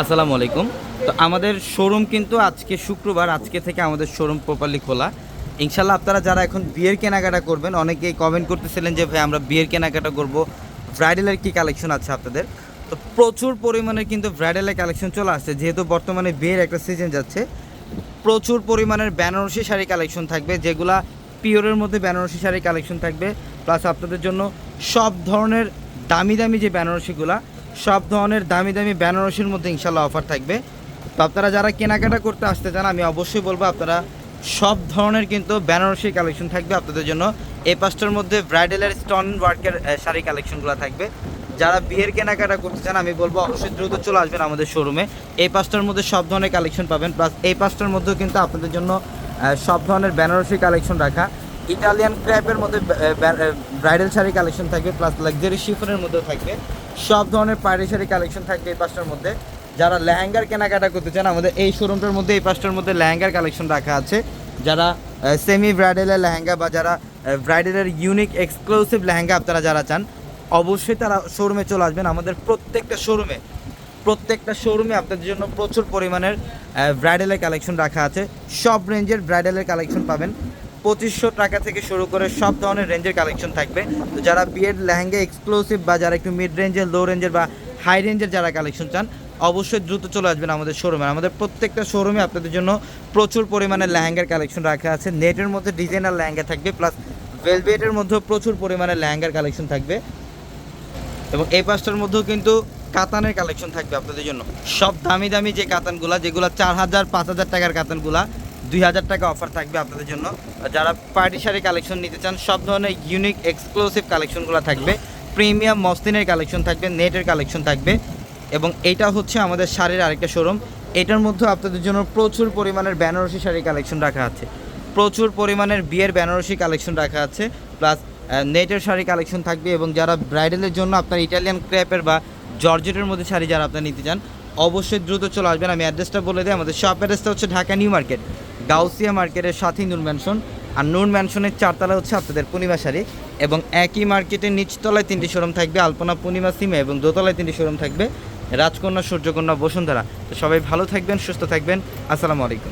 আসসালামু আলাইকুম। তো আমাদের শোরুম কিন্তু আজকে শুক্রবার, আজকে থেকে আমাদের শোরুম প্রপারলি খোলা। ইনশাল্লাহ আপনারা যারা এখন বিয়ের কেনাকাটা করবেন, অনেকেই কমেন্ট করতেছিলেন যে, ভাই, আমরা বিয়ের কেনাকাটা করব। ব্রাইডালের কি কালেকশন আছে আপনাদের? তো প্রচুর পরিমাণে কিন্তু ব্রাইডালের কালেকশন চলে আসছে। যেহেতু বর্তমানে বিয়ের একটা সিজন যাচ্ছে, প্রচুর পরিমাণের বেনারসি শাড়ি কালেকশন থাকবে, যেগুলা পিওরের মধ্যে বেনারসি শাড়ি কালেকশন থাকবে। প্লাস আপনাদের জন্য সব ধরনের দামি দামি যে বেনারসিগুলা সব ধরনের দামি দামি বেনারসির মধ্যে ইনশাল্লাহ অফার থাকবে। তো আপনারা যারা কেনাকাটা করতে আসতে চান, আমি অবশ্যই বলব আপনারা সব ধরনের কিন্তু বেনারসি কালেকশন থাকবে আপনাদের জন্য। এই পাঁচটার মধ্যে ব্রাইডালের স্টোন ওয়ার্কের শাড়ি কালেকশনগুলো থাকবে। যারা বিয়ের কেনাকাটা করতে চান, আমি বলব অবশ্যই দ্রুত চলে আসবেন আমাদের শোরুমে এই পাঁচটার মধ্যে সব ধরনের কালেকশন পাবেন প্লাস এই পাঁচটার মধ্যেও কিন্তু আপনাদের জন্য সব ধরনের বেনারসি কালেকশন রাখা। ইটালিয়ান ক্র্যাপের মধ্যে ব্রাইডাল শাড়ি কালেকশন থাকবে প্লাস লাক্সারি শিফনের মধ্যেও থাকবে। সব ধরনের শাড়ি কালেকশন থাকবে এই পাঁচটার মধ্যে। যারা লেহেঙ্গার কেনাকাটা করতে চান, আমাদের এই শোরুমটার মধ্যে, এই পাঁচটার মধ্যে লেহেঙ্গার কালেকশন রাখা আছে। যারা সেমি ব্রাইডালের লেহেঙ্গা বা যারা ব্রাইডালের ইউনিক এক্সক্লুসিভ লেহেঙ্গা আপনারা যারা চান, অবশ্যই তারা শোরুমে চলে আসবেন। আমাদের প্রত্যেকটা শোরুমে প্রত্যেকটা শোরুমে আপনাদের জন্য প্রচুর পরিমাণের ব্রাইডালের কালেকশন রাখা আছে। সব রেঞ্জের ব্রাইডালের কালেকশন পাবেন। পঁচিশশো টাকা থেকে শুরু করে সব ধরনের রেঞ্জের কালেকশন থাকবে। তো যারা বিয়ের লেহেঙ্গা এক্সক্লুসিভ বা যারা একটু মিড রেঞ্জের লো রেঞ্জের বা হাই রেঞ্জের যারা কালেকশন চান, অবশ্যই দ্রুত চলে আসবেন আমাদের শোরুমে আমাদের প্রত্যেকটা শোরুমে আপনাদের জন্য প্রচুর পরিমাণে লেহেঙ্গার কালেকশন রাখা আছে। নেটের মধ্যে ডিজাইনার লেহেঙ্গা থাকবে প্লাস ভেলভেটের মধ্যেও প্রচুর পরিমাণে লেহেঙ্গার কালেকশন থাকবে। এবং এই পাঁচটার মধ্যেও কিন্তু কাতানের কালেকশন থাকবে আপনাদের জন্য। সব দামি দামি যে কাতানগুলা, যেগুলো চার হাজার, পাঁচ হাজার টাকার কাতানগুলা দুই হাজার টাকা অফার থাকবে আপনাদের জন্য। যারা পার্টি শাড়ি কালেকশন নিতে চান, সব ধরনের ইউনিক এক্সক্লুসিভ কালেকশনগুলো থাকবে। প্রিমিয়াম মসলিনের কালেকশন থাকবে, নেটের কালেকশন থাকবে। এবং এটা হচ্ছে আমাদের শাড়ির আরেকটা শোরুম এটার মধ্যে আপনাদের জন্য প্রচুর পরিমাণের বেনারসি শাড়ি কালেকশন রাখা আছে। প্রচুর পরিমাণের বিয়ের বেনারসি কালেকশন রাখা আছে। প্লাস নেটের শাড়ি কালেকশন থাকবে এবং যারা ব্রাইডালের জন্য আপনার ইটালিয়ান ক্র্যাপের বা জর্জেটের মধ্যে শাড়ি যারা আপনার নিতে চান, অবশ্যই দ্রুত চলে আসবেন। আমি অ্যাড্রেসটা বলে দিই। আমাদের শপ অ্যাড্রেসটা হচ্ছে ঢাকা নিউ মার্কেট গাউসিয়া মার্কেটের সাথেই নুন ম্যানশন আর নুন ম্যানশনের চারতলা হচ্ছে আপনাদের পূর্ণিমা শাড়ি এবং একই মার্কেটের নিচতলায় তিনটি শোরুম থাকবে, আলপনা পূর্ণিমা সিমে এবং দোতলায় তিনটি শোরুম থাকবে, রাজকন্যা, সূর্যকন্যা, বসুন্ধরা। তো সবাই ভালো থাকবেন, সুস্থ থাকবেন। আসসালামু আলাইকুম।